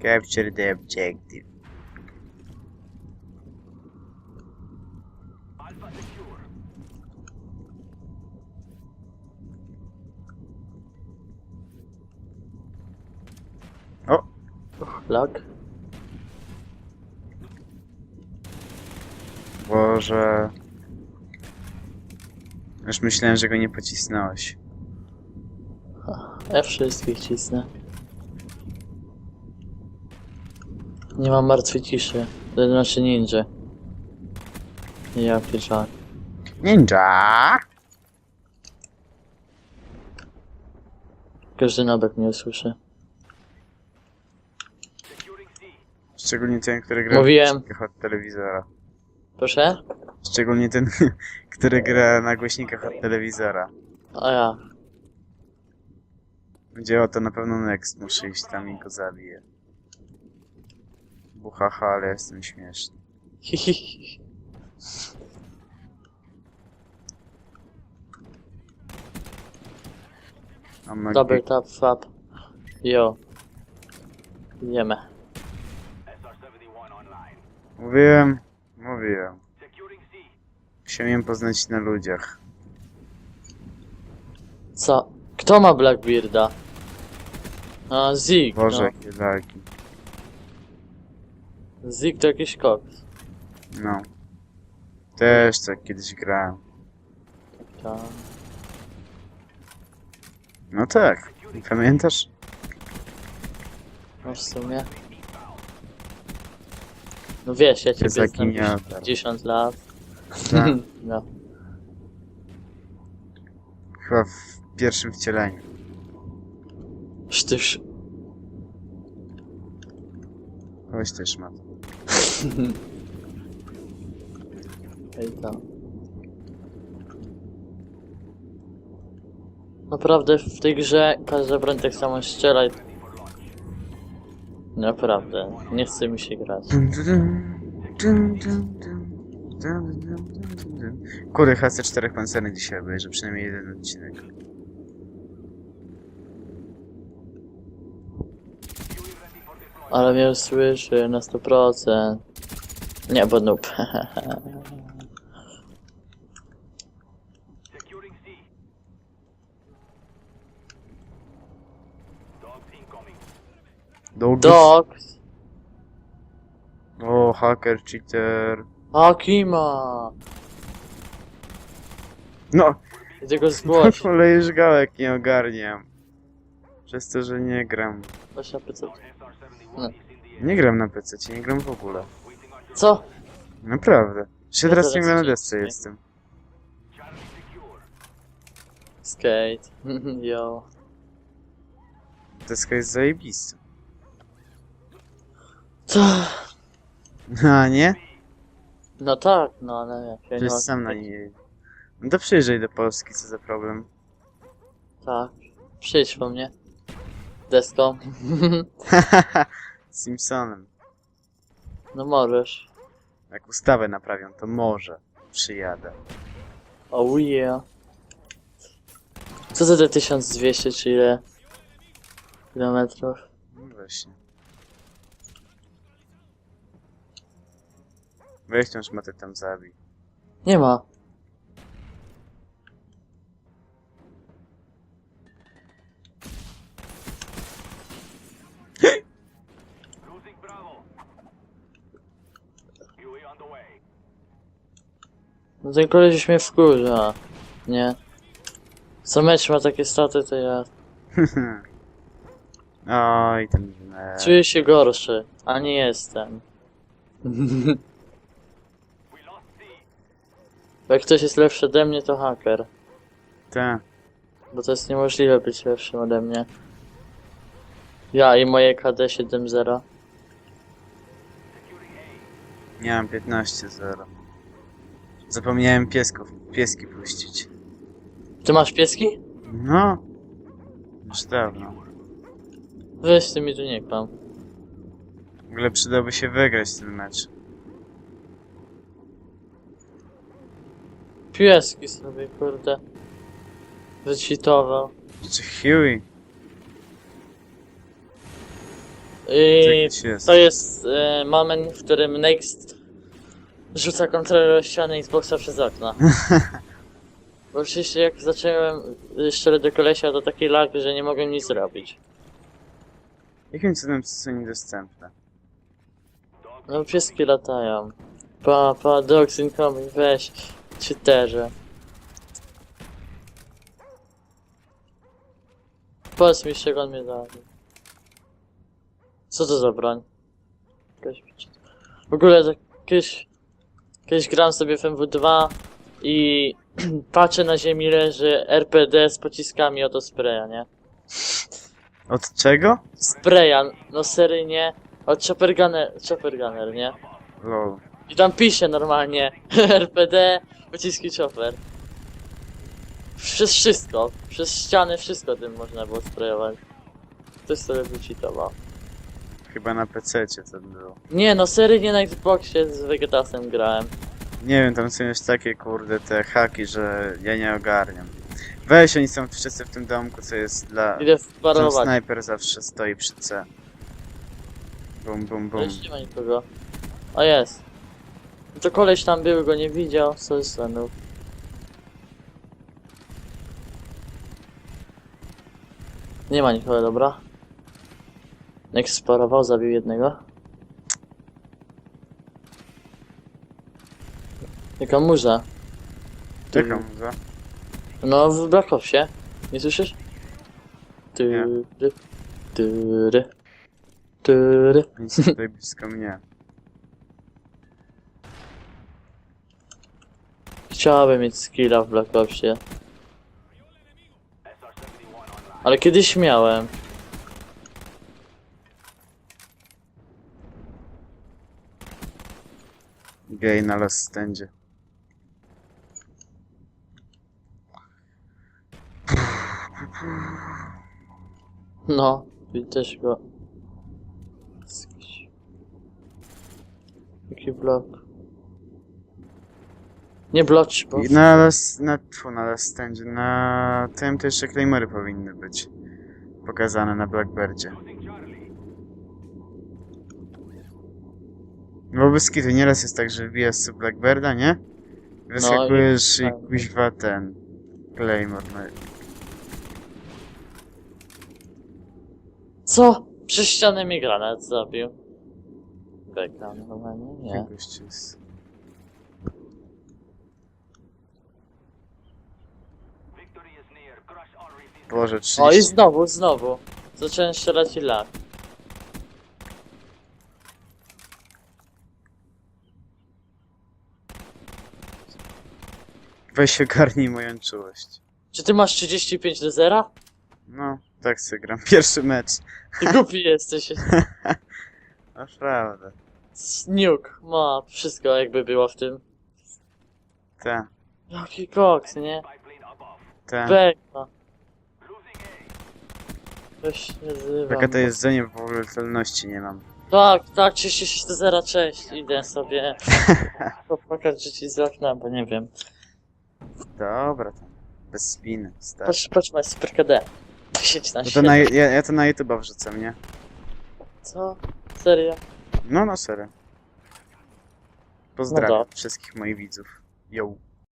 Capture the objective. O, Lag? Boże. Już myślałem, że go nie pocisnąłeś. Ja wszystkich cisnę. Nie mam martwej ciszy. To znaczy ninja. Ja pieczak. Ninja! Każdy nobek mnie usłyszy. Szczególnie ten, który gra Mówiłem. na głośnikach od telewizora. Proszę? Szczególnie ten, który gra na głośnikach od telewizora. A ja. Będzie o to na pewno next, muszę iść tam i go zabiję. Buhaha, ale jestem śmieszny. Hihihi. Mam na Double tap, fap. Jo. Jemy. Mówiłem, mówiłem. Chciałem poznać na ludziach. Co? Kto ma Blackbearda? A, Zig. Boże, No. jakie lagi. Zig to jakiś koks. No. Też tak kiedyś grałem. Tak. No tak. Pamiętasz? No w sumie. No wiesz, ja ciebie znam Zaginiał, już tak. 10 lat. Tak. no. Chyba w pierwszym wcieleniu. Sztysz. Weź też ma. Ej tam. Naprawdę w tej grze każda broń tak samo strzela i... Naprawdę, nie chce mi się grać. Kurde, HC4 pancerny dzisiaj obejrzę, przynajmniej jeden odcinek. Ale mnie słyszy na 100%. Nie, bo noob. Dogs. Dogs! O, hacker, cheater. Hakima! No, I tego zgłoś. ale już gałek nie ogarniam. Przez to, że nie gram. Weź na PC. Nie gram na PC, nie gram w ogóle. Co? Naprawdę. Się Ja teraz zaraz ciągle na desce jestem. Skate. Yo. Deska jest zajebista. Co? A nie? No tak, no ale jak ja nie Przecież mam... sam na niej. No to przyjeżdżaj do Polski, co za problem. Tak. Przyjdź po mnie. Deską. Simpsonem. No możesz. Jak ustawę naprawią, to może przyjadę. Oh yeah. Co to te 1200 czy ile? Kilometrów? No właśnie. Weź tą szmatę tam zabij. Nie ma. No ten koleś mnie wkurza. Nie. Co mecz ma takie staty, to ja Oj, ten... E, czuję się gorszy, a nie jestem. Bo Jak ktoś jest lepszy ode mnie, to haker. te. Bo to jest niemożliwe być lepszym ode mnie. Ja i moje KD 7.0. Nie mam 15-0. Zapomniałem piesków, pieski puścić. Ty masz pieski? No. Już dawno. Weź ty mi tu nie kłam. W ogóle przydałby się wygrać ten mecz. Pieski sobie, kurde. Wycitował. Czy Huey? I jest. to jest e, moment, w którym Next rzuca kontroler o ścianę Xboxa przez okno. Bo przecież jak zacząłem strzelać do kolesia, to taki lag, że nie mogłem nic zrobić. Jakim cudem są niedostępne? No pieski latają. Pa, pa, dogs incoming, weź, cheaterze. Powiedz mi, z czego on mnie dał. Co to za broń? Jakaś W ogóle tak kiedyś, gram sobie w MW2 i patrzę na ziemi leży RPD z pociskami od spraya, nie? Od czego? Spraya, no seryjnie, od Chopper Gunner, Chopper Gunner, nie? Lol. I tam pisze normalnie RPD, pociski chopper. Przez wszystko, przez ściany wszystko tym można było sprayować. Ktoś sobie wycheatował. Chyba na PC to było. Nie no, seryjnie na Xboxie z Vegetasem grałem. Nie wiem, tam są już takie kurde te haki, że ja nie ogarniam. Weź, oni są wszyscy w tym domku, co jest dla... Idę Tam wparować. snajper zawsze stoi przy C. Bum, bum, bum. Już nie ma nikogo. A jest. No To koleś tam był, go nie widział, co jest stanął. Nie ma nikogo, dobra. Next sparował, zabił jednego. Jaka murza. Czekam, za. No, w Black Opsie. Nie słyszysz? Tyry, tyry, tyry. Są tutaj blisko mnie. Chciałabym mieć skilla w Black Opsie. Ale kiedyś miałem. Gej na los stędzie. No, też go. Jaki blok? Nie blocz, bo... I na los, na, tfu, na los stędzie, na tym to jeszcze powinny być. Pokazane na Blackbirdzie. No bez kitu, nieraz jest tak, że wbijasz sobie Blackbirda, nie? Wyskakujesz i tak. kuźwa ten... Claymore, no. Co? Przez ścianę mi granat zabił. Beka, normalnie nie. Boże, 30... O i znowu, znowu. Zacząłem strzelać i lag. Weź ogarnij moją czułość. Czy ty masz 35 do zera? No, tak sobie gram. Pierwszy mecz. Ty głupi jesteś. Naprawdę. Sniuk ma wszystko jakby było w tym. Ta, Jaki koks, nie? ta. Beka. Weź nie zywam. Taka to jest zenie, w ogóle celności nie mam. Tak, tak, 36 do zera, cześć. Idę sobie popłakać życie z okna, bo nie wiem. Dobra, tam. Bez spiny, stary. Patrz, patrz, masz super KD. 10 na No to 7. na, ja, ja to na YouTube wrzucam, nie? Co? Serio? No, no, serio. Pozdrawiam dobra. wszystkich moich widzów. Yo.